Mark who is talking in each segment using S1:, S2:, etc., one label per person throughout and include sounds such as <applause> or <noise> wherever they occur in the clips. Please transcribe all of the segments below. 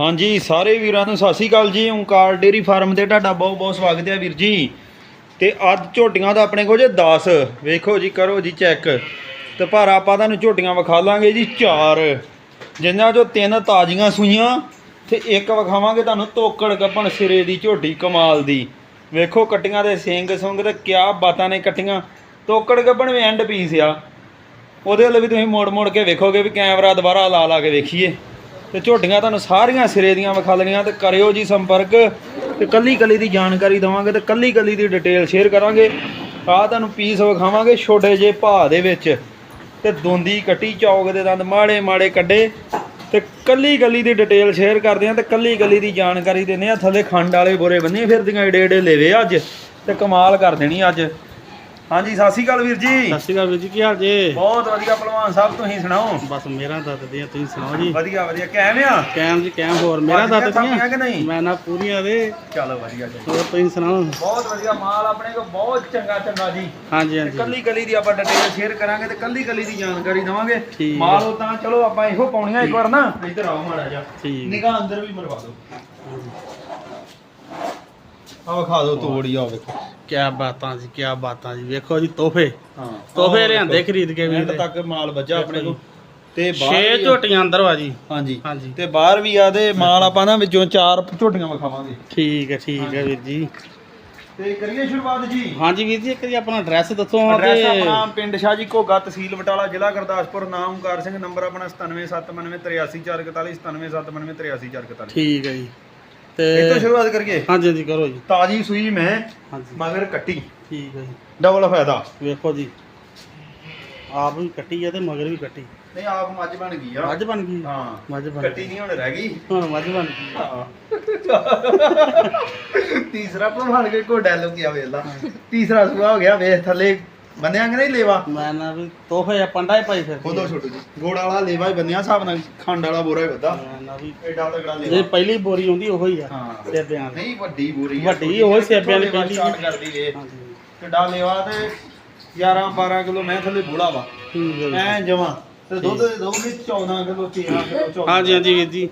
S1: ਹਾਂਜੀ, ਸਾਰੇ ਵੀਰਾਂ ਨੂੰ ਸਤਿ ਸ਼੍ਰੀ ਅਕਾਲ ਜੀ। ਓਂਕਾਰ ਡੇਰੀ ਫਾਰਮ ਤੇ ਤੁਹਾਡਾ ਬਹੁਤ ਬਹੁਤ ਸਵਾਗਤ ਹੈ ਵੀਰ ਜੀ। ਤੇ ਅੱਜ ਝੋਟੀਆਂ ਦਾ ਆਪਣੇ ਕੋਲ ਜੇ 10 ਵੇਖੋ ਜੀ, ਕਰੋ ਜੀ ਚੈੱਕ। ਤੇ ਪਰ ਆਪਾਂ ਤੁਹਾਨੂੰ ਝੋਟੀਆਂ ਵਿਖਾ ਲਾਂਗੇ ਜੀ ਚਾਰ। ਜਿਨ੍ਹਾਂ ਚੋਂ ਤਿੰਨ ਤਾਜ਼ੀਆਂ ਸੂਈਆਂ, ਤੇ ਇੱਕ ਵਿਖਾਵਾਂਗੇ ਤੁਹਾਨੂੰ ਤੋਕੜ ਗੱਪਣ ਸਿਰੇ ਦੀ ਝੋਟੀ ਕਮਾਲ ਦੀ। ਵੇਖੋ ਕੱਟੀਆਂ ਦੇ ਸਿੰਗ ਸੁੰਗ ਤੇ ਕਿਆ ਬਾਤਾਂ ਨੇ ਕੱਟੀਆਂ। ਤੋਕੜ ਗੱਪਣ ਵੀ ਐਂਡ ਪੀਸ ਆ। ਉਹਦੇ ਵੱਲ ਵੀ ਤੁਸੀਂ ਮੋੜ ਮੋੜ ਕੇ ਵੇਖੋਗੇ ਵੀ ਕੈਮਰਾ ਦੁਬਾਰਾ ਲਾ ਲਾ ਕੇ ਵੇਖੀਏ। ਤੇ ਝੋਟੀਆਂ ਤੁਹਾਨੂੰ ਸਾਰੀਆਂ ਸਿਰੇ ਦੀਆਂ ਵਿਖਾ ਲੈਣੀਆਂ ਤੇ ਕਰਿਓ ਜੀ ਸੰਪਰਕ ਤੇ ਕੱਲੀ ਕੱਲੀ ਦੀ ਜਾਣਕਾਰੀ ਦਵਾਂਗੇ ਤੇ ਕੱਲੀ ਕੱਲੀ ਦੀ ਡਿਟੇਲ ਸ਼ੇਅਰ ਕਰਾਂਗੇ। ਆਹ ਤੁਹਾਨੂੰ ਪੀਸ ਵਿਖਾਵਾਂਗੇ ਛੋਟੇ ਜਿਹੇ ਭਾਅ ਦੇ ਵਿੱਚ ਤੇ ਦੋਂਦੀ ਕੱਟੀ, ਚੌਕ ਦੇ ਦੰਦ ਮਾੜੇ ਮਾੜੇ ਕੱਢੇ ਤੇ ਕੱਲੀ ਕੱਲੀ ਦੀ ਡਿਟੇਲ ਸ਼ੇਅਰ ਕਰਦੇ ਆ ਤੇ ਕੱਲੀ ਕੱਲੀ ਦੀ ਜਾਣਕਾਰੀ ਦਿੰਦੇ ਆ ਥੱਲੇ ਖੰਡ ਵਾਲੇ ਬੋਰੇ ਬੰਨੇ ਫਿਰਦੀਆਂ, ਏਡੇ ਏਡੇ ਲੇਵੇ ਅੱਜ ਤੇ ਕਮਾਲ ਕਰ ਦੇਣੀ ਅੱਜ। ਹਾਂਜੀ ਸਤਿ ਸ਼੍ਰੀ ਅਕਾਲ ਵੀਰ ਜੀ।
S2: ਸਤਿ ਸ਼੍ਰੀ ਅਕਾਲ ਵੀਰ ਜੀ ਕੀ ਹਾਲ ਜੇ?
S1: ਬਹੁਤ ਵਧੀਆ ਭਲਵਾਨ ਸਾਹਿਬ ਤੁਸੀਂ ਸੁਣਾਓ?
S2: ਬਸ ਮੇਰਾ ਦੱਸਦੇ ਆ ਤੁਸੀਂ ਸੁਣਾਓ ਜੀ।
S1: ਵਧੀਆ ਵਧੀਆ। ਕਿਵੇਂ ਆ?
S2: ਕੈਮ ਜੀ ਕੈਮ ਹੋਰ। ਮੇਰਾ ਦੱਸਦੇ
S1: ਥਾਪੀਆਂ ਕਿ ਨਹੀਂ?
S2: ਮੈਂ ਨਾ ਪੂਰੀਆਂ ਦੇ।
S1: ਚਲੋ ਵਧੀਆ ਜੀ।
S2: ਹੋਰ ਤੁਸੀਂ ਸੁਣਾਓ?
S1: ਬਹੁਤ ਵਧੀਆ ਮਾਲ ਆਪਣੇ ਕੋਲ ਬਹੁਤ ਚੰਗਾ ਚੰਗਾ ਜੀ।
S2: ਹਾਂਜੀ ਹਾਂਜੀ।
S1: ਕੱਲੀ ਕੱਲੀ ਦੀ ਆਪਾਂ ਡਿਟੇਲ ਸ਼ੇਅਰ ਕਰਾਂਗੇ ਤੇ ਕੱਲੀ ਕੱਲੀ ਦੀ ਜਾਣਕਾਰੀ ਦਵਾਂਗੇ। ਮਾਲ ਤਾਂ ਚਲੋ ਆਪਾਂ ਇਹੋ ਪਾਉਣੀਆਂ ਇੱਕ ਵਾਰ ਨਾ। ਇੱਧਰ ਆਓ ਮਾੜਾ ਜਿਹਾ।
S2: ਠੀਕ।
S1: ਨਿਗਾਹ ਅੰਦਰ ਵੀ ਮਰਵਾ ਦਿਓ। ਆ ਵਿਖਾ ਦਿਓ ਤੋੜੀ ਆ ਵੇਖੋ।
S2: ਕੀ ਬਾਤਾਂ ਜੀ ਕੀ ਬਾਤਾਂ ਜੀ। ਵੇਖੋ ਜੀ ਤੋਹਫੇ।
S1: ਹਾਂ।
S2: ਤੋਹਫੇ ਲਿਆਂਦੇ ਖਰੀਦ ਕੇ ਵੀਰ
S1: ਤੱਕ ਮਾਲ ਵੱਜਾ ਆਪਣੇ ਕੋਲ। ਤੇ ਬਾਹਰ
S2: ਛੇ
S1: ਵੀ ਆ-
S2: ਝੋਟੀਆਂ ਅੰਦਰ ਵਾ ਜੀ।
S1: ਹਾਂਜੀ।
S2: ਹਾਂਜੀ।
S1: ਤੇ ਬਾਹਰ ਵੀ ਆ ਤੇ ਮਾਲ ਆਪਾਂ ਨਾ ਵਿੱਚੋਂ ਚਾਰ ਝੋਟੀਆਂ ਵਿਖਾਵਾਂਗੇ।
S2: ਠੀਕ ਹੈ ਠੀਕ ਹੈ ਵੀਰ ਜੀ।
S1: ਤੇ ਕਰੀਏ ਸ਼ੁਰੂਆਤ ਜੀ।
S2: ਹਾਂਜੀ ਵੀਰ ਜੀ ਇੱਕ ਜੀ ਆਪਣਾ ਐਡਰੈਸ ਦੱਸੋ
S1: ਐਡਰੈਸ
S2: ਤੇ
S1: ਆਪਣਾ ਪਿੰਡ ਸ਼ਾਹਜੀ ਘੋਗਾ ਤਹਿਸੀਲ ਬਟਾਲਾ ਜ਼ਿਲ੍ਹਾ ਗੁਰਦਾਸਪੁਰ ਨਾਮ ਓਮਕਾਰ ਸਿੰਘ ਨੰਬਰ ਆਪਣਾ 9779383441 9779383441
S2: ਠੀਕ ਹੈ ਜੀ।
S1: ਇਹ ਤੋਂ
S2: ਤੇ
S1: ਸ਼ੁਰੂਆਤ ਕਰੀਏ?
S2: ਹਾਂਜੀ ਹਾਂਜੀ ਕਰੋ ਜੀ।
S1: ਤਾਜੀ ਸੂਈ ਮੈਂ
S2: ਹਾਂਜੀ।
S1: ਮਗਰ ਕੱਟੀ।
S2: ਠੀਕ ਹੈ ਜੀ।
S1: ਡਬਲ ਫਾਇਦਾ।
S2: ਵੇਖੋ ਜੀ। ਆਪ ਵੀ ਕੱਟੀ ਆ ਤੇ ਮਗਰ ਵੀ ਕੱਟੀ।
S1: ਨਹੀਂ ਆਪ ਮੱਝ ਬਣ ਗਈ ਆ।
S2: ਮੱਝ ਬਣ ਗਈ?
S1: ਹਾਂ।
S2: ਮੱਝ ਬਣ
S1: ਕੱਟੀ ਨਹੀਂ ਹੁਣ ਰਹਿ ਗਈ।
S2: ਹੁਣ ਮੱਝ ਬਣ ਗਈ।
S1: ਹਾਂ। <laughs> ਤੀਸਰਾ ਭਲਵਾਨ ਕੇ ਕੋ ਡਾਇਲੋਗ ਗਿਆ ਵੇਲਾ ਤੀਸਰਾ ਸੂਆ ਹੋ ਗਿਆ ਵੇਖ ਥੱਲੇ ਬੰਨਿਆ ਕਿ ਨਹੀਂ ਲੇਵਾ?
S2: ਮੈਂ ਨਾ ਵੀ ਤੋਹਫੇ ਆ ਪੰਡਾ ਹੀ ਪਾਈ ਫਿਰ
S1: ਖੋਦੋ ਛੋਟੂ ਜੀ। ਗੋੜ ਵਾਲਾ ਲੇਵਾ ਹੀ ਬੰਨਿਆ ਹਿਸਾਬ ਨਾਲ ਖੰਡ ਵਾਲਾ ਬੋਰਾ ਹੀ ਵੱਧਾ।
S2: ਮੈਂ ਨਾ ਵੀ
S1: ਐਡਾ ਤਗੜਾ
S2: ਜੇ
S1: ਲੇਵਾ
S2: ਪਹਿਲੀ ਬੋਰੀ ਆਉਂਦੀ ਉਹੋ ਹੀ ਆ
S1: ਹਾਂ।
S2: ਸੇਬਿਆਂ ਦੀ
S1: ਨਹੀਂ ਵੱਡੀ ਬੋਰੀ ਆ,
S2: ਵੱਡੀ
S1: ਛੋਟੀ
S2: ਉਹ ਸੇਬਿਆਂ ਦੀ ਪਹਿਲੀ
S1: start ਕਰਦੀ ਏ।
S2: ਹਾਂਜੀ।
S1: ਕਿੱਡਾ ਲੇਵਾ ਤੇ 11 12 ਕਿਲੋ ਮੈਂ ਥੱਲੇ ਬੋਲਾ ਵਾ।
S2: ਠੀਕ ਹੈ ਜੀ।
S1: ਐ ਜਮਾ। ਤੇ ਦੁੱਧ ਦਊਗੀ 14 ਕਿਲੋ 13 ਕਿਲੋ 14
S2: ਹਾਂਜੀ ਹਾਂਜੀ ਵੀਰ ਜੀ।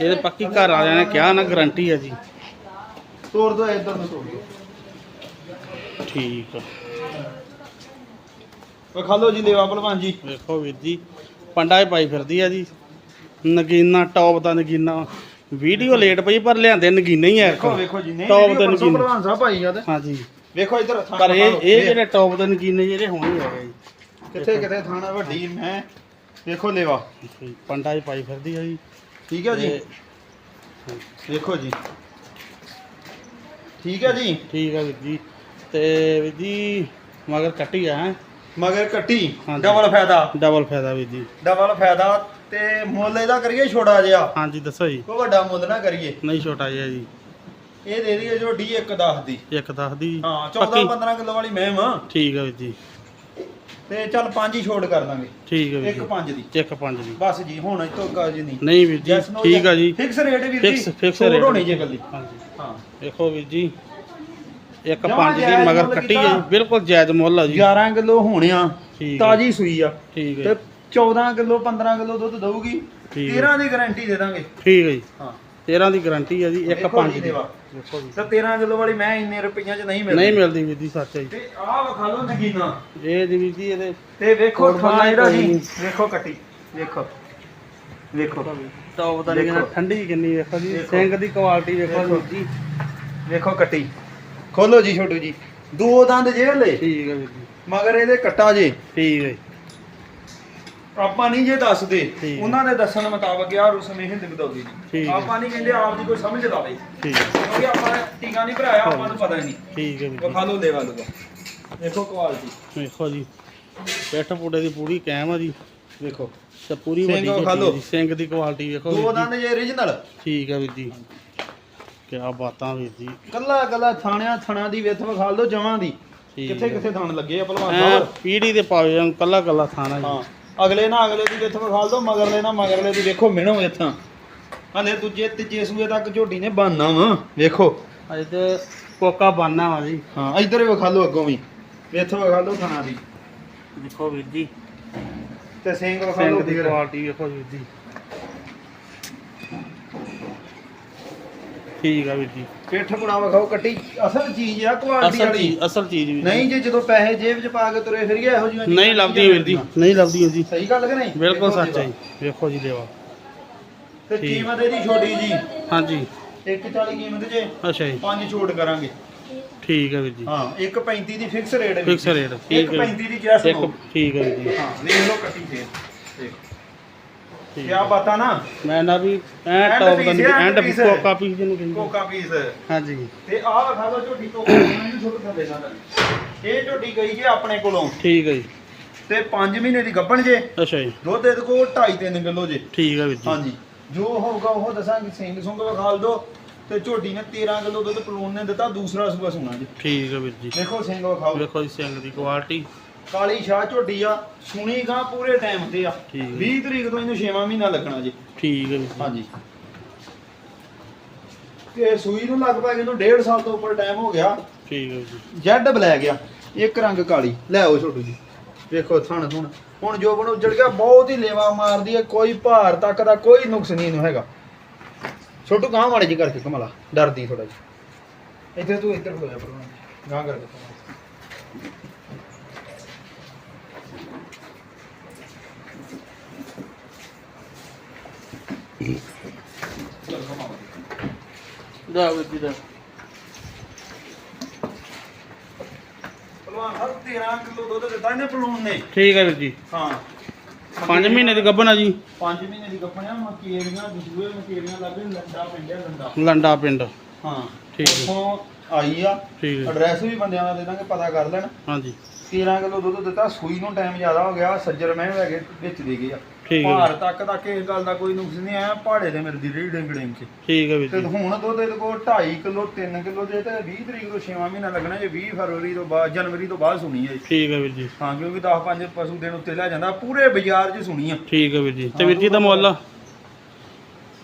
S2: ਇਹਦੇ ਪੱਕੀ ਘਰ ਵਾਲਿਆਂ ਨੇ ਕਿਹਾ ਨਾ ਗਾਰੰਟੀ ਆ ਜੀ।
S1: ਤੋੜ ਦੋ ਇੱਧਰ ਨੂੰ ਤੋੜ ਦਿਓ
S2: ਠੀਕ ਆ।
S1: ਵਿਖਾ ਲਓ ਜੀ ਲੇਵਾ ਭਲਵਾਨ ਜੀ।
S2: ਵੇਖੋ ਵੀਰ ਜੀ ਪੰਡਾ ਹੀ ਪਾਈ ਫਿਰਦੀ ਆ ਜੀ। ਨਗੀਨਾ ਟੌਪ ਦਾ ਨਗੀਨਾ। ਵੀਡੀਓ ਲੇਟ ਪਈ ਪਰ ਲਿਆਂਦੇ ਨਗੀਨਾ ਹੀ ਆ
S1: ਵੇਖੋ ਵੇਖੋ ਜੀ ਨਹੀਂ
S2: ਟੌਪ ਦੇ ਨਗੀਨੇ।
S1: ਭਲਵਾਨ ਸਾਹਿਬ ਭਾਈ ਆ ਤੇ।
S2: ਹਾਂਜੀ।
S1: ਵੇਖੋ ਇੱਧਰ
S2: ਪਰ ਇਹ। ਇਹ ਜਿਹੜੇ ਟੌਪ ਦੇ ਨਗੀਨੇ ਜਿਹੜੇ ਹੋਣੇ ਹੈਗੇ ਜੀ।
S1: ਕਿੱਥੇ ਕਿੱਥੇ ਥਾਣਾ ਵੱਡੀ ਮੈਂ। ਵੇਖੋ ਲੇਵਾ।
S2: ਪੰਡਾ ਹੀ ਪਾਈ ਫਿਰਦੀ ਆ ਜੀ।
S1: ਠੀਕ ਹੈ ਜੀ? ਵੇਖੋ ਜੀ। ਠੀਕ ਹੈ ਜੀ?
S2: ਠੀਕ ਆ ਵੀਰ ਜੀ। ਤੇ ਵੀਰ ਜੀ ਮਗਰ ਕੱਟੀ ਆ ਹੈ।
S1: ਮਗਰ ਕੱਟੀ।
S2: ਹਾਂਜੀ।
S1: ਡਬਲ ਫਾਇਦਾ।
S2: ਡਬਲ ਫਾਇਦਾ ਵੀਰ ਜੀ।
S1: ਡਬਲ ਫਾਇਦਾ ਤੇ ਮੁੱਲ ਇਹਦਾ ਕਰੀਏ ਛੋੜਾ ਜਿਹਾ।
S2: ਹਾਂਜੀ ਦੱਸੋ ਜੀ।
S1: ਕੋਈ ਵੱਡਾ ਮੁੱਲ ਨਾ ਕਰੀਏ।
S2: ਨਹੀਂ ਛੋਟਾ ਜਿਹਾ ਜੀ।
S1: ਇਹ ਦੇ ਦਈਏ ਜੋ ਡੀ 1 10 ਦੀ।
S2: ਇੱਕ ਦੱਸ ਦੀ।
S1: ਹਾਂ 14
S2: ਪੱਕੀ।
S1: 15 ਕਿਲੋ ਵਾਲੀ ਮਹਿਮ। ਆ
S2: ਠੀਕ ਵੀਰ ਜੀ।
S1: ਤੇ ਚੱਲ ਪੰਜ ਹੀ ਛੋੜ ਕਰ ਦਾਂਗੇ।
S2: ਠੀਕ ਵੀਰ
S1: ਇੱਕ
S2: ਜੀ।
S1: ਪੰਜ ਦੀ।
S2: ਇੱਕ ਪੰਜ ਦੀ।
S1: ਬਸ ਜੀ ਹੁਣ ਇਤੋਂ ਕਾਜ ਨਹੀਂ।
S2: ਨਹੀਂ ਵੀਰ ਜੀ ਠੀਕ ਆ. ਜੀ।
S1: ਫਿਕਸ ਰੇਟ ਵੀਰ ਜੀ।
S2: ਫਿਕਸ ਫਿਕਸ
S1: ਛੋਟ
S2: ਰੇਟ
S1: ਹੋਣੀ ਜੇ। ਗੱਲੀ
S2: ਹਾਂਜੀ।
S1: ਹਾਂ।
S2: ਦੇਖੋ ਵੀਰ ਜੀ ਇੱਕ
S1: ਜਮਾਂ
S2: ਪੰਜ ਦੀ
S1: ਜਾਇਜ਼
S2: ਮਗਰ
S1: ਮੁੱਲ
S2: ਕੱਟੀ ਹੈ
S1: ਕੀਤਾ।
S2: ਬਿਲਕੁਲ ਜਾਇਜ਼ ਮੁੱਲ ਆ ਜੀ।
S1: 11 ਕਿਲੋ ਹੋਣਿਆ
S2: ਠੀਕ ਆ
S1: ਤਾਜੀ ਸੂਈ ਆ।
S2: ਠੀਕ
S1: ਤੇ
S2: ਹੈ
S1: 14 ਕਿਲੋ 15 ਕਿਲੋ ਦੁੱਧ ਦਊਗੀ।
S2: ਠੀਕ ਹੈ।
S1: 13 ਦੀ ਗਾਰੰਟੀ ਦੇ ਦਾਂਗੇ।
S2: ਠੀਕ ਹੈ ਜੀ।
S1: ਹਾਂ।
S2: 13 ਦੀ ਗਾਰੰਟੀ ਹੈ ਜੀ ਇੱਕ ਪੰਜ
S1: ਜੀ
S2: ਦੀ।
S1: ਦੇਵਾ।
S2: ਦੇਖੋ ਜੀ।
S1: ਤੇ 13 ਕਿਲੋ ਵਾਲੀ ਮੈਂ ਇੰਨੇ ਰੁਪਈਆਂ 'ਚ ਨਹੀਂ ਮਿਲਦੀ
S2: ਨਹੀਂ ਮਿਲਦੀ। ਵੀਰ ਜੀ ਸੱਚ ਹੈ ਜੀ।
S1: ਤੇ ਆਹ ਵਿਖਾ ਲਓ ਨਗੀਨਾ।
S2: ਇਹ ਜੀ ਵੀਰ ਜੀ ਇਹਦੇ
S1: ਤੇ ਵੇਖੋ
S2: ਹੋਰ
S1: ਥਾਂ
S2: ਬੰਦਾ
S1: ਜਿਹੜਾ
S2: ਕੋਈ
S1: ਜੀ। ਵੇਖੋ ਕੱਟੀ। ਵੇਖੋ। ਵੇਖੋ।
S2: ਟੌਪ ਦਾ
S1: ਦੇਖੋ।
S2: ਠੰਡੀ ਕਿੰਨੀ ਵੇਖੋ ਜੀ।
S1: ਦੇਖੋ।
S2: ਸਿੰਘ ਦੀ ਕੁਆਲਿਟੀ ਵੇਖੋ
S1: ਦੇਖੋ।
S2: ਵੀਰ ਜੀ।
S1: ਵੇਖੋ ਕੱਟੀ। ਖੋਲੋ ਜੀ ਛੋਟੂ ਜੀ। ਦੋ ਦੰਦ ਜੇਲੇ
S2: ਠੀਕ ਹੈ ਵੀਰ ਜੀ।
S1: ਮਗਰ ਇਹਦੇ ਕੱਟਾ ਜੇ।
S2: ਠੀਕ ਹੈ
S1: ਆਪਾਂ ਨਹੀਂ ਜੇ ਦੱਸਦੇ। ਉਹਨਾਂ ਦੇ ਦੱਸਣ ਮੁਤਾਬਕ ਯਾਰ ਉਸ ਸਮੇਂ ਹਿੰਦ
S2: ਠੀਕ
S1: ਜੀ। ਆਪਾਂ ਨਹੀਂ ਕਹਿੰਦੇ ਆਪ ਦੀ ਕੋਈ ਸਮਝ ਲਾਵੇ।
S2: ਠੀਕ
S1: ਕਿਉਂਕਿ ਆਪਾਂ ਨੇ ਟੀਕਾ ਨਹੀਂ ਭਰਾਇਆ ਆਪਾਂ ਨੂੰ ਪਤਾ ਨਹੀਂ।
S2: ਠੀਕ ਹੈ ਵੀਰ ਜੀ।
S1: ਵਿਖਾ ਲਓ ਲੈਵਾ ਲੂਗਾ ਦੇਖੋ ਕੁਆਲਿਟੀ
S2: ਵੇਖੋ ਜੀ ਪਿੱਠ ਪੁੜੇ ਦੀ ਪੂਰੀ ਕਾਇਮ ਆ ਜੀ। ਤੇ ਪੂਰੀ
S1: ਸਿੰਘ
S2: ਵੱਡੀ। ਆ ਦੀ ਕੁਆਲਿਟੀ ਵੇਖੋ
S1: ਦੋ ਦੰਦ ਜੇ origignal
S2: ਠੀਕ ਹੈ ਵੀਰ ਜੀ। ਕਿਆ ਬਾਤਾਂ ਵੀਰ ਜੀ।
S1: ਕੱਲਾ ਕੱਲਾ ਥਾਣਿਆਂ ਥਣਾ ਦੀ ਵਿੱਥ ਵਿਖਾ ਲਓ ਜਮਾਂ ਦੀ। ਕਿੱਥੇ। ਕਿੱਥੇ ਥਣ ਲੱਗੇ ਆ ਭਲਵਾਨ ਸਾਹਿਬ?
S2: ਪੀੜੀ ਦੇ ਪਾਵੇ ਜਾਂ ਕੱਲਾ ਕੱਲਾ ਥਾਣਾ ਜੀ।
S1: ਹਾਂ ਅਗਲੇ ਨਾ ਅਗਲੇ ਦੀ ਵਿੱਥ ਵਿਖਾ ਲਓ ਮਗਰਲੇ ਨਾ ਮਗਰਲੇ ਦੀ। ਵੇਖੋ ਮਿਣੋ ਇੱਥਾਂ। ਹਲੇ ਦੂਜੇ ਤੀਜੇ ਸੂਏ ਤੱਕ ਝੋਟੀ ਨੇ ਬਾਨਾ ਵਾ ਵੇਖੋ।
S2: ਅਜੇ ਤੇ ਕੋਕਾ ਬਾਨਾ ਵਾ ਜੀ।
S1: ਹਾਂ ਇੱਧਰ ਵਿਖਾ ਲਓ ਅੱਗੋਂ ਵੀ। ਵਿੱਥ ਵਿਖਾ ਲਓ ਥਣਾ ਦੀ।
S2: ਦੇਖੋ ਵੀਰ ਜੀ।
S1: ਤੇ ਸਿੰਘ ਵਿਖਾ ਲਓ
S2: ਦੀ ਕੁਆਲਿਟੀ ਵੇਖੋ ਵੀਰ ਜੀ। ਠੀਕ ਆ ਵੀਰ ਜੀ।
S1: ਪਿੱਠ ਪੁਣਾ ਵਿਖਾਓ ਕੱਟੀ। ਅਸਲ ਚੀਜ਼ ਆ ਕੁਆਲਿਟੀ
S2: ਅਸਲ
S1: ਵਾਲੀ।
S2: ਚੀਜ਼ ਅਸਲ ਚੀਜ਼ ਵੀਰ ਜੀ
S1: ਨਹੀਂ ਜੇ ਜਦੋਂ ਪੈਸੇ ਜੇਬ 'ਚ ਪਾ ਕੇ ਤੁਰੇ ਫਿਰੀਏ ਇਹੋ ਜਿਹੀਆਂ ਚੀਜ਼ਾਂ
S2: ਨਹੀਂ ਲੱਭਦੀ ਵੀਰ ਜੀ। ਨਹੀਂ ਲੱਭਦੀ ਜੀ।
S1: ਸਹੀ ਗੱਲ ਕਿ ਨਹੀਂ?
S2: ਬਿਲਕੁਲ
S1: ਦੇਖੋ
S2: ਸੱਚ ਹੈ ਜੀ। ਵੇਖੋ ਜੀ ਦੇਵਾ।
S1: ਤੇ
S2: ਠੀਕ।
S1: ਕੀਮਤ ਇਹਦੀ ਛੋਟੀ ਜੀ।
S2: ਹਾਂਜੀ।
S1: 140 ਕੀਮਤ ਜੇ
S2: ਅੱਛਾ ਜੀ।
S1: ਪੰਜ ਛੋਟ ਕਰਾਂਗੇ।
S2: ਠੀਕ ਆ ਵੀਰ ਜੀ।
S1: ਹਾਂ 135 ਦੀ ਫਿਕਸ ਰੇਟ ਹੈ
S2: ਫਿਕਸ ਰੇਟ ਠੀਕ ਹੈ
S1: 135 ਦੀ ਜੈਸ
S2: ਇੱਕ ਠੀਕ ਹੈ ਵੀਰ ਜੀ।
S1: ਹਾਂ ਵੇਖ ਲਓ ਕੱਟੀ ਫੇਰ। ਦੇਖ। ਕੀ ਬਾਤਾਂ ਨਾ?
S2: ਮੈਂ ਨਾ ਵੀ ਐ
S1: End
S2: ਟੌਪ ਦਾ
S1: piece ਹੈ, end
S2: ਐਂਡ
S1: piece।
S2: ਕੋਕਾ ਪੀਸ ਜਿਹਨੂੰ ਕਹਿੰਦੇ
S1: ਕੋਕਾ ਪੀਸ
S2: ਹਾਂਜੀ।
S1: ਤੇ ਆਹ ਵਿਖਾ ਲਓ ਝੋਟੀ ਤੋਂ ਮੈਨੂੰ ਛੋਟ ਥੱਲੇ ਨਾ। ਇਹ ਝੋਟੀ ਗਈ ਜੇ ਆਪਣੇ ਕੋਲੋਂ।
S2: ਠੀਕ ਹੈ ਜੀ।
S1: ਤੇ 5 ਮਹੀਨੇ ਦੀ ਗੱਭਣ ਜੇ।
S2: ਅੱਛਾ ਜੀ।
S1: ਦੁੱਧ ਇਹਦੇ ਕੋਲ 2.5 3 ਕਿਲੋ ਜੇ।
S2: ਠੀਕ ਹੈ ਵੀਰ ਜੀ।
S1: ਹਾਂਜੀ। ਜੋ ਹੋਊਗਾ ਉਹ ਦੱਸਾਂਗੇ। ਸਿੰਘ ਸੁੰਗ ਵਿਖਾਲ ਦੋ ਤੇ ਝੋਟੀ ਨੇ 13 ਕਿਲੋ ਦੁੱਧ ਪਲੂਨ ਨੇ ਦਿੱਤਾ। ਦੂਸਰਾ ਸੂਆ ਸੁਣਾ ਜੀ।
S2: ਠੀਕ ਹੈ ਵੀਰ ਜੀ।
S1: ਦੇਖੋ ਸਿੰਘ ਵਿਖਾਓ।
S2: ਵੇਖੋ ਜੀ ਸਿੰਘ ਦੀ ਕੁਆਲਿਟੀ
S1: ਕਾਲੀ ਸ਼ਾਹ ਝੋਟੀ ਆ ਸੁਣੀ ਗਾ ਪੂਰੇ ਟਾਈਮ ਤੇ ਆ।
S2: ਠੀਕ ਹੈ।
S1: 20 ਤਰੀਕ ਤੋਂ ਇਹਨੂੰ 6ਵਾਂ ਮਹੀਨਾ ਲੱਗਣਾ ਜੀ।
S2: ਠੀਕ ਹੈ ਵੀਰ ਜੀ।
S1: ਹਾਂਜੀ। ਤੇ ਸੂਈ ਨੂੰ ਲਗਭਗ ਇਹਨੂੰ 1.5 ਸਾਲ ਤੋਂ ਉੱਪਰ ਟਾਈਮ ਹੋ ਗਿਆ।
S2: ਠੀਕ ਹੈ ਵੀਰ ਜੀ।
S1: ਜੈਡ ਬਲੈਕ ਆ ਇੱਕ ਰੰਗ ਕਾਲੀ। ਲੈ ਆਓ ਛੋਟੂ ਜੀ। ਵੇਖੋ ਥਣ ਥੁਣ। ਹੁਣ ਜੋ ਬਣ ਉੱਜੜ ਗਿਆ ਬਹੁਤ ਹੀ ਲੇਵਾ ਮਾਰਦੀ ਹੈ ਕੋਈ ਭਾਰ ਤੱਕ ਦਾ ਕੋਈ ਨੁਕਸ ਨਹੀਂ ਇਹਨੂੰ ਹੈਗਾ। ਛੋਟੂ ਗਾਂ ਮਾੜੇ ਜੀ ਕਰਕੇ ਕਮਲਾ ਡਰਦੀ ਥੋੜਾ ਜੀ ਇੱਥੇ ਤੂੰ ਇੱਧਰ ਹੋ ਜਾ ਪਰ ਗਾਂ ਕਰਕੇ। ਚੱਲ ਕਮਲਾ।
S2: ਦਾ ਵੀਰ ਜੀ
S1: 13 ਕਿਲੋ ਦੁੱਧ ਦਿੱਤਾ ਇਹਨੇ ਪਲੂਨ ਨੇ
S2: ਠੀਕ ਹੈ ਵੀਰ ਜੀ।
S1: ਹਾਂ
S2: 5 ਮਹੀਨੇ ਦੀ ਗੱਭਣ ਆ ਜੀ।
S1: 5 ਮਹੀਨੇ ਦੀ ਗੱਪਣਿਆ ਮਕੇਰੀਆਂ ਦੂਏ ਮਕੇਰੀਆਂ ਲੱਗੇ ਲੰਡਾ ਪਿੰਡਿਆ ਲੰਡਾ
S2: ਲੰਡਾ ਪਿੰਡ।
S1: ਹਾਂ
S2: ਠੀਕ ਹੈ।
S1: ਉੱਥੋਂ ਆਈ ਆ
S2: ਠੀਕ ਹੈ।
S1: ਐਡਰੈਸ ਵੀ ਬੰਦਿਆਂ ਦਾ ਦੇ ਦਾਂਗੇ ਪਤਾ ਕਰ ਲੈਣ
S2: ਹਾਂਜੀ।
S1: 13 ਕਿਲੋ ਦੁੱਧ ਦਿੱਤਾ, ਸੂਈ ਨੂੰ ਟਾਈਮ ਜ਼ਿਆਦਾ ਹੋ ਗਿਆ, ਸੱਜਰ ਮੈਂ ਹੈਗੇ, ਵਿੱਚ ਦੇ ਗਏ ਆ।
S2: ਠੀਕ ਹੈ
S1: ਭਾਰ ਤੱਕ ਦਾ ਕਿਸੇ ਗੱਲ ਦਾ ਕੋਈ ਨੁਕਸ ਨਹੀਂ ਆਇਆ ਪਹਾੜੇ ਦੇ ਮਿਲਦੀ ਰਹੀ ਡਿੰਗ ਡਿੰਗ ਚ।
S2: ਠੀਕ ਹੈ ਵੀਰ
S1: ਤੇ
S2: ਜੀ।
S1: ਹੁਣ ਦੁੱਧ ਇਹਦੇ ਕੋਲ 2.5 ਕਿਲੋ 3 ਕਿਲੋ ਦੇ ਤੇ 20 ਤਰੀਕ ਤੋਂ 6ਵਾਂ ਮਹੀਨਾ ਲੱਗਣਾ ਜੇ 20 ਫਰਵਰੀ ਤੋਂ ਬਾਅਦ ਜਨਵਰੀ ਤੋਂ ਬਾਅਦ ਸੁਣੀ ਹੈ
S2: ਠੀਕ ਹੈ ਵੀਰ ਜੀ।
S1: ਹਾਂ ਕਿਉਂਕਿ 10 5 ਪਸ਼ੂ ਦਿਨ ਉੱਤੇ ਲੈ ਜਾਂਦਾ ਪੂਰੇ ਬਾਜ਼ਾਰ 'ਚ ਸੁਣੀ ਆ।
S2: ਠੀਕ ਹੈ ਵੀਰ ਜੀ। ਤੇ ਵੀਰ ਜੀ ਦਾ ਮੁੱਲ?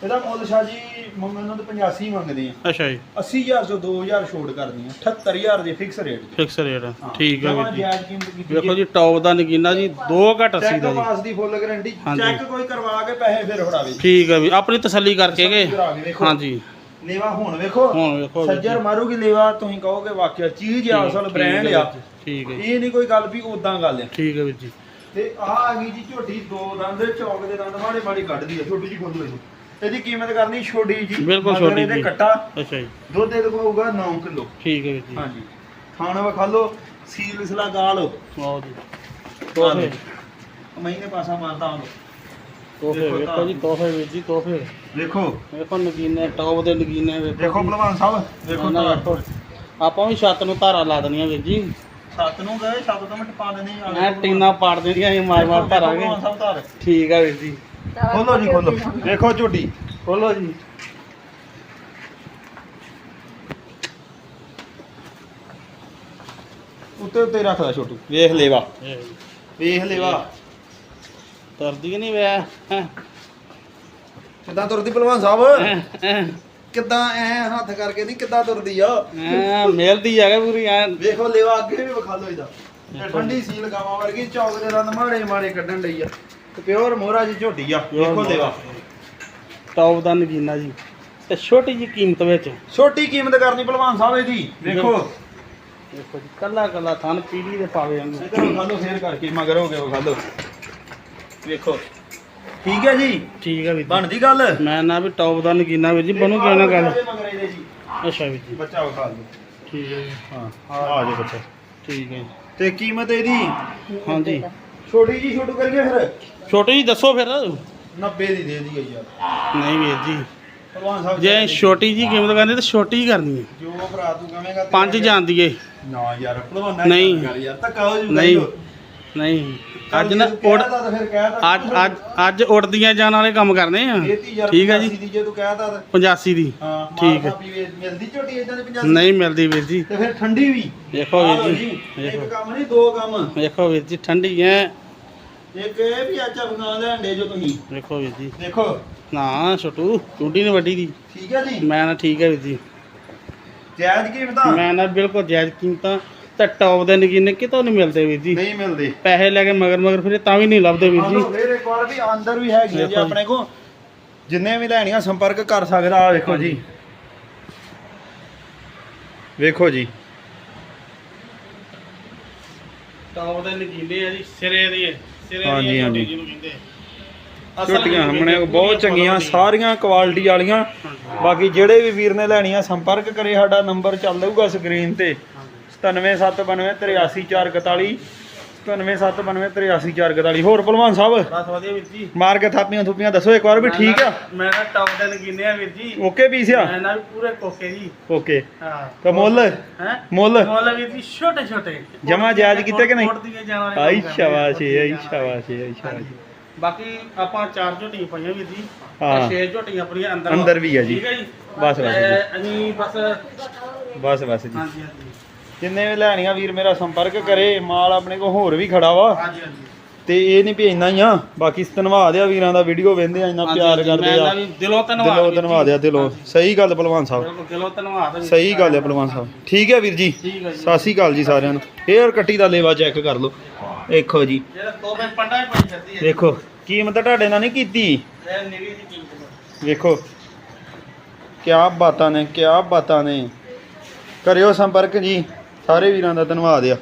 S1: ਇਹਦਾ ਮੁੱਲ ਸ਼ਾਹ ਜੀ ਮੈਨੂੰ ਤਾਂ 85 ਮੰਗਦੇ ਆ।
S2: ਅੱਛਾ ਜੀ।
S1: 80000 ਤੋਂ 2000 ਛੋਟ ਕਰਦੀ ਆ। 78000 ਦੀ ਫਿਕਸ ਰੇਟ
S2: ਫਿਕਸ ਰੇਟ ਠੀਕ ਹੈ ਵੀਰ ਜੀ।
S1: ਜਾਇਜ਼ ਕੀਮਤ ਕੀਤੀ
S2: ਵੇਖੋ ਜੀ ਟੌਪ ਦਾ ਨਗੀਨਾ ਜੀ 2 ਘਟ 80
S1: ਚੈੱਕ
S2: ਦਾ ਜੀ।
S1: ਪਾਸ ਦੀ ਫੁੱਲ ਗਾਰੰਟੀ
S2: ਹਾਂਜੀ।
S1: ਚੈੱਕ ਕੋਈ ਕਰਵਾ ਕੇ ਪੈਸੇ ਫਿਰ ਫੜਾਵੇ।
S2: ਠੀਕ ਹੈ ਵੀ ਆਪਣੀ ਤਸੱਲੀ ਕਰਕੇ ਗਏ
S1: ਕਰਾ ਕੇ ਵੇਖੋ।
S2: ਹਾਂਜੀ।
S1: ਲੇਵਾ ਹੁਣ ਵੇਖੋ।
S2: ਹੁਣ ਵੇਖੋ। ਵੀਰ ਜੀ।
S1: ਸੱਜਰ ਮਾਰੂਗੀ ਲੇਵਾ ਤੁਸੀਂ ਕਹੋਗੇ ਵਾਕਿਆ ਚੀਜ਼ ਆ ਅਸਲ
S2: ਠੀਕ
S1: ਬ੍ਰਾਂਡ ਆ
S2: ਜੀ, ਠੀਕ ਹੈ ਜੀ,
S1: ਇਹ ਨਹੀਂ ਕੋਈ ਗੱਲ ਵੀ ਉਦਾਂ ਗੱਲ ਆ।
S2: ਠੀਕ ਹੈ ਵੀਰ ਜੀ।
S1: ਤੇ ਆ ਆ ਗਈ ਜੀ ਝੋਟੀ ਦੋ ਦੰਦ ਚੌਕ ਦੇ ਦੰਦ ਮਾੜੇ ਮਾੜੇ ਕੱਢਦੀ ਆ ਛੋਟੀ ਜੀ ਖੋਲੋ ਇਹਨੂੰ ਇਹਦੀ ਕੀਮਤ ਕਰਨੀ ਛੋਟੀ ਜੀ।
S2: ਬਿਲਕੁਲ
S1: ਮਗਰ
S2: ਛੋਟੀ
S1: ਇਹਦੇ
S2: ਜੀ।
S1: ਕੱਟਾ
S2: ਅੱਛਾ ਜੀ।
S1: ਦੁੱਧ ਇਹਦੇ ਕੋਲ ਹੋਊਗਾ 9 ਕਿਲੋ।
S2: ਠੀਕ ਹੈ ਵੀਰ ਜੀ।
S1: ਹਾਂਜੀ। ਖਾਣਾ ਵਿਖਾ ਲਓ ਸੀਲ ਸਲਾ ਗਾ ਲਓ
S2: ਆਓ ਜੀ
S1: ਤੋਹਫੇ। ਮਹੀਨੇ ਪਾਸਾ ਮਾਰਦਾ ਹਾਂ।
S2: ਤੋਹਫੇ
S1: ਦੇਖੋ
S2: ਵੇਖੋ ਜੀ ਤੋਹਫੇ ਵੀਰ ਜੀ ਤੋਹਫੇ।
S1: ਦੇਖੋ।
S2: ਵੇਖੋ ਨਗੀਨੇ ਟੌਪ ਦੇ ਨਗੀਨੇ ਵੇਖੋ
S1: ਦੇਖੋ ਭਲਵਾਨ ਸਾਹਿਬ ਦੇਖੋ
S2: ਨਾ, ਵੇਖੋ। ਆਪਾਂ ਵੀ ਛੱਤ ਨੂੰ ਧਾਰਾ ਲਾ ਦੇਣੀਆਂ ਵੀਰ ਜੀ।
S1: ਸੱਤ ਨੂੰ ਗਏ ਸੱਤ ਤੋਂ ਮਿੰਟ ਪਾ ਦੇਣੀ। ਆ
S2: ਐ ਟੀਨਾ ਪਾੜ ਦੇਣੀਆਂ ਅਸੀਂ ਮਾਰ ਮਾਰ ਧਾਰਾਂਗੇ
S1: ਭਲਵਾਨ ਸਾਹਿਬ ਧਾਰ।
S2: ਠੀਕ ਹੈ ਵੀਰ ਜੀ।
S1: ਖੋਲੋ ਜੀ ਖੋਲੋ। ਦੇਖੋ ਝੋਟੀ।
S2: ਖੋਲੋ ਜੀ।
S1: ਉੱਤੇ ਉੱਤੇ ਰੱਖ ਲੈ ਛੋਟੂ। ਵੇਖ ਲੇਵਾ। ਵੇਖ ਲੇਵਾ।
S2: ਤਰਦੀ ਨਹੀਂ ਵੇ
S1: ਕਿੱਦਾਂ ਤੁਰਦੀ ਭਲਵਾਨ ਸਾਹਿਬ? ਕਿੱਦਾਂ ਐ ਹੱਥ ਕਰਕੇ ਨਹੀਂ ਕਿੱਦਾਂ ਤੁਰਦੀ ਆ?
S2: ਐ ਮਿਲਦੀ ਹੈਗਾ ਪੂਰੀ ਐ।
S1: ਵੇਖੋ ਲੇਵਾ ਅੱਗੇ ਵੀ ਵਿਖਾ ਲਓ ਇਹਦਾ। ਇਹ ਠੰਡੀ ਸੀਲ ਗਾਵਾਂ ਵਰਗੀ ਚੌਕ ਦੇ ਰੰਦ ਮਾੜੇ ਮਾੜੇ ਕੱਢਣ ਲਈ ਆ। ਤੇ ਪਿਓਰ ਮੋਹਰਾ ਜੀ ਝੋਟੀ ਆ ਵੇਖੋ ਲੇਵਾ
S2: ਟੌਪ ਦਾ ਨਗੀਨਾ ਜੀ। ਤੇ ਛੋਟੀ ਜੀ ਕੀਮਤ ਵਿੱਚ।
S1: ਛੋਟੀ ਕੀਮਤ ਕਰਨੀ ਭਲਵਾਨ ਸਾਹਿਬ ਇਹਦੀ ਵੇਖੋ
S2: ਦੇਖੋ ਜੀ ਕੱਲਾ ਕੱਲਾ ਥਣ ਪੀੜੀ ਦੇ ਪਾਵੇ ਵਾਂਗੂ।
S1: ਇਧਰ ਵਿਖਾ ਲਓ ਫੇਰ ਕਰਕੇ ਮਗਰ ਹੋ ਲਓ ਵੇਖੋ ਠੀਕ ਹੈ ਜੀ?
S2: ਠੀਕ ਹੈ ਵੀਰ ਜੀ।
S1: ਬਣਦੀ ਗੱਲ?
S2: ਮੈਂ ਨਾ ਵੀ ਟੌਪ ਦਾ ਨਗੀਨਾ ਵੀਰ ਜੀ ਬਣੂ ਕਿਉਂ ਨਾ ਗੱਲ?
S1: ਮਗਰ ਇਹਦੇ ਜੀ।
S2: ਅੱਛਾ ਵੀਰ ਜੀ।
S1: ਬੱਚਾ ਵਿਖਾ ਲਓ
S2: ਠੀਕ ਹੈ ਜੀ।
S1: ਹਾਂ ਆ ਜਾ ਬੱਚਾ।
S2: ਠੀਕ ਹੈ ਜੀ।
S1: ਤੇ ਕੀਮਤ ਇਹਦੀ?
S2: ਹਾਂਜੀ।
S1: ਛੋਟੀ ਜੀ ਛੋਟੂ ਕਰੀਏ ਫਿਰ?
S2: ਛੋਟੀ ਜੀ ਦੱਸੋ ਫਿਰ।
S1: 90 ਦੀ ਦੇ ਦਈਏ ਯਾਰ।
S2: ਨਹੀਂ ਵੀਰ ਜੀ।
S1: ਭਲਵਾਨ ਸਾਹਿਬ
S2: ਜੇ ਛੋਟੀ ਜੀ ਕੀਮਤ ਕਰਨੀ ਤਾਂ ਛੋਟੀ ਹੀ ਕਰਨੀ ਹੈ।
S1: ਜੋ ਭਰਾ ਤੂੰ ਕਹੇਗਾ
S2: ਪੰਜ ਜਾਂਦੀ ਏ
S1: ਨਾ ਯਾਰ ਭਲਵਾਨਾ
S2: ਨਹੀਂ।
S1: ਯਾਰ ਧੱਕਾ ਹੋ ਜੂ
S2: ਨਹੀਂ। ਨਹੀਂ। ਅੱਜ ਨਾ
S1: ਫਿਰ ਕਹਿਤਾ
S2: ਅੱਜ ਅੱਜ ਅੱਜ ਉੜਦੀਆਂ ਜਾਣ ਵਾਲੇ ਕੰਮ ਕਰਨੇ ਆ। ਠੀਕ ਹੈ ਜੀ।
S1: ਦੀ ਜੇ ਤੂੰ ਕਹਿਤਾ ਤਾਂ
S2: 85 ਦੀ।
S1: ਹਾਂ
S2: ਠੀਕ ਹੈ।
S1: ਮਿਲਦੀ ਝੋਟੀ ਇਦਾਂ ਦੇ 50
S2: ਨਹੀਂ ਮਿਲਦੀ ਵੀਰ ਜੀ।
S1: ਤੇ ਫਿਰ ਠੰਡੀ ਵੀ।
S2: ਦੇਖੋ
S1: ਆਹ
S2: ਵੀਰ
S1: ਲਓ
S2: ਜੀ
S1: ਇੱਕ
S2: ਦੇਖੋ
S1: ਕੰਮ ਨਹੀਂ ਦੋ ਕੰਮ।
S2: ਦੇਖੋ ਵੀਰ ਜੀ ਠੰਡੀ ਐ।
S1: ਇੱਕ ਇਹ ਵੀ ਅੱਜ ਅਫਗਾਨ ਲੈਂਦੇ ਜੋ ਤੁਸੀਂ।
S2: ਦੇਖੋ ਵੀਰ ਜੀ।
S1: ਦੇਖੋ।
S2: ਨਾ ਛੋਟੂ ਟੁੰਡੀ ਨੇ ਵੱਡੀ ਦੀ।
S1: ਠੀਕ ਹੈ ਜੀ।
S2: ਮੈਂ ਨਾ ਠੀਕ ਹੈ ਵੀਰ ਜੀ।
S1: ਜਾਇਜ਼ ਕੀਮਤਾਂ?
S2: ਮੈਂ ਨਾ ਬਿਲਕੁਲ ਜਾਇਜ਼ ਕੀਮਤਾਂ। ਤੇ ਟੌਪ ਦੇ ਨਗੀਨੇ ਕਿਤੋਂ ਨਹੀਂ ਮਿਲਦੇ ਵੀਰ ਜੀ।
S1: ਨਹੀਂ ਮਿਲਦੇ।
S2: ਪੈਸੇ ਲੈ ਕੇ ਮਗਰ ਮਗਰ ਫਿਰੇ ਤਾਂ ਵੀ ਨਹੀਂ ਲੱਭਦੇ ਵੀਰ ਜੀ।
S1: ਆਹ ਫਿਰ ਇੱਕ ਵਾਰ ਵੀ ਅੰਦਰ ਵੀ ਹੈਗੀ ਜੀ
S2: ਦੇਖੋ ਜੀ।
S1: ਆਪਣੇ ਕੋ ਜਿੰਨੇ ਵੀ ਲੈਣੀਆਂ ਸੰਪਰਕ ਕਰ ਸਕਦਾ ਆ ਵੇਖੋ ਜੀ। ਵੇਖੋ ਜੀ।
S2: ਟੌਪ ਦੇ ਨਗੀਨੇ ਆ ਜੀ ਸਿਰੇ ਦੀ ਸਿਰੇ
S1: ਹਾਂਜੀ, ਹਾਂਜੀ।
S2: ਅਸਲ
S1: ਝੋਟੀਆਂ ਹਮਣੇ ਬਹੁਤ ਚੰਗੀਆਂ। ਸਾਰੀਆਂ ਕੁਆਲਿਟੀ ਵਾਲੀਆਂ।
S2: ਹਾਂਜੀ,
S1: ਬਾਕੀ ਜਿਹੜੇ ਵੀ ਵੀਰ ਨੇ ਲੈਣੀਆਂ ਸੰਪਰਕ ਕਰੇ ਸਾਡਾ ਨੰਬਰ ਚੱਲ ਜਾਊਗਾ ਸਕਰੀਨ ਤੇ।
S2: ਹਾਂਜੀ।
S1: 9779383441 9779383441 ਹੋਰ ਭਲਵਾਨ ਸਾਹਿਬ?
S2: ਬਸ ਵਧੀਆ ਵੀਰ ਜੀ।
S1: ਮਾਰ ਕੇ ਥਾਪੀਆਂ ਥੁਪੀਆਂ ਦੱਸੋ ਇੱਕ ਵਾਰ ਵੀ ਠੀਕ ਆ?
S2: ਮੈਂ ਨਾ ਟੌਪ ਦੇ ਨਗੀਨੇ ਆ ਵੀਰ ਜੀ।
S1: ਓਕੇ ਪੀਸ ਆ?
S2: ਮੈਂ ਨਾ ਵੀ ਪੂਰੇ ਕੋਕੇ ਜੀ।
S1: ਓਕੇ।
S2: ਹਾਂ।
S1: ਤਾਂ ਮੁੱਲ?
S2: ਹੈ?
S1: ਮੁੱਲ?
S2: ਮੁੱਲ ਵੀਰ ਜੀ ਛੋਟੇ ਛੋਟੇ।
S1: ਜਮਾਂ ਜਾਇਜ਼ ਕੀਤੇ ਕਿ ਨਹੀਂ?
S2: ਕੋਟ ਦੀਆਂ ਜਾਨਾਂ ਵਾਲੇ
S1: ਆਈ
S2: ਕੰਮ ਕਰਦੇ ਆ।
S1: ਸ਼ਾਬਾਸ਼ ਆਈ ਸ਼ਾਬਾਸ਼ ਆਈ ਸ਼ਾਬਾਸ਼
S2: ਬਾਕੀ ਆਪਾਂ ਚਾਰ ਝੋਟੀਆਂ ਪਾਈਆਂ ਵੀਰ ਜੀ।
S1: ਹਾਂ।
S2: ਛੇ ਝੋਟੀਆਂ ਆਪਣੀਆਂ ਅੰਦਰ
S1: ਅੰਦਰ ਵੀ ਆ ਜੀ।
S2: ਠੀਕ ਹੈ ਜੀ।
S1: ਬਸ, ਬਸ
S2: ਅਸੀਂ ਬਸ
S1: ਬਸ ਬਸ ਜੀ।
S2: ਹਾਂਜੀ ਹਾਂਜੀ।
S1: ਜਿੰਨੇ ਵੀ ਲੈਣੀਆਂ ਵੀਰ ਮੇਰਾ ਸੰਪਰਕ ਕਰੇ ਮਾਲ ਆਪਣੇ ਕੋਲ ਹੋਰ ਵੀ ਖੜਾ ਵਾ।
S2: ਹਾਂਜੀ ਹਾਂਜੀ।
S1: ਤੇ ਇਹ ਨਹੀਂ ਵੀ ਇੰਨਾ ਹੀ ਆ ਬਾਕੀ ਧੰਨਵਾਦ ਆ ਵੀਰਾਂ ਦਾ ਵੀਡੀਓ ਵੇਂਦੇ ਆ ਇੰਨਾ ਪਿਆਰ ਕਰਦੇ ਆ।
S2: ਦਿਲੋਂ ਧੰਨਵਾਦ
S1: ਦਿਲੋਂ ਆ ਦਿਲੋਂ। ਸਹੀ ਗੱਲ ਭਲਵਾਨ ਸਾਹਿਬ।
S2: ਦਿਲੋਂ ਧੰਨਵਾਦ।
S1: ਸਹੀ ਗੱਲ ਹੈ ਭਲਵਾਨ ਸਾਹਿਬ। ਠੀਕ ਹੈ ਵੀਰ ਜੀ? ਸਤਿ ਸ਼੍ਰੀ ਅਕਾਲ ਜੀ ਸਾਰਿਆਂ ਨੂੰ। ਏਅਰ ਕੱਟੀ ਦਾ ਲੇਵਾ ਚੈੱਕ ਕਰ ਲਓ। ਦੇਖੋ ਜੀ। ਦੇਖੋ ਕੀਮਤ ਤੁਹਾਡੇ ਨਾਲ ਨਹੀਂ ਕੀਤੀ। ਵੇਖੋ ਕਿਆ ਬਾਤਾਂ ਨੇ ਕਿਆ ਬਾਤਾਂ ਨੇ। ਕਰਿਓ ਸੰਪਰਕ ਜੀ। ਸਾਰੇ ਵੀਰਾਂ ਦਾ ਧੰਨਵਾਦ ਆ।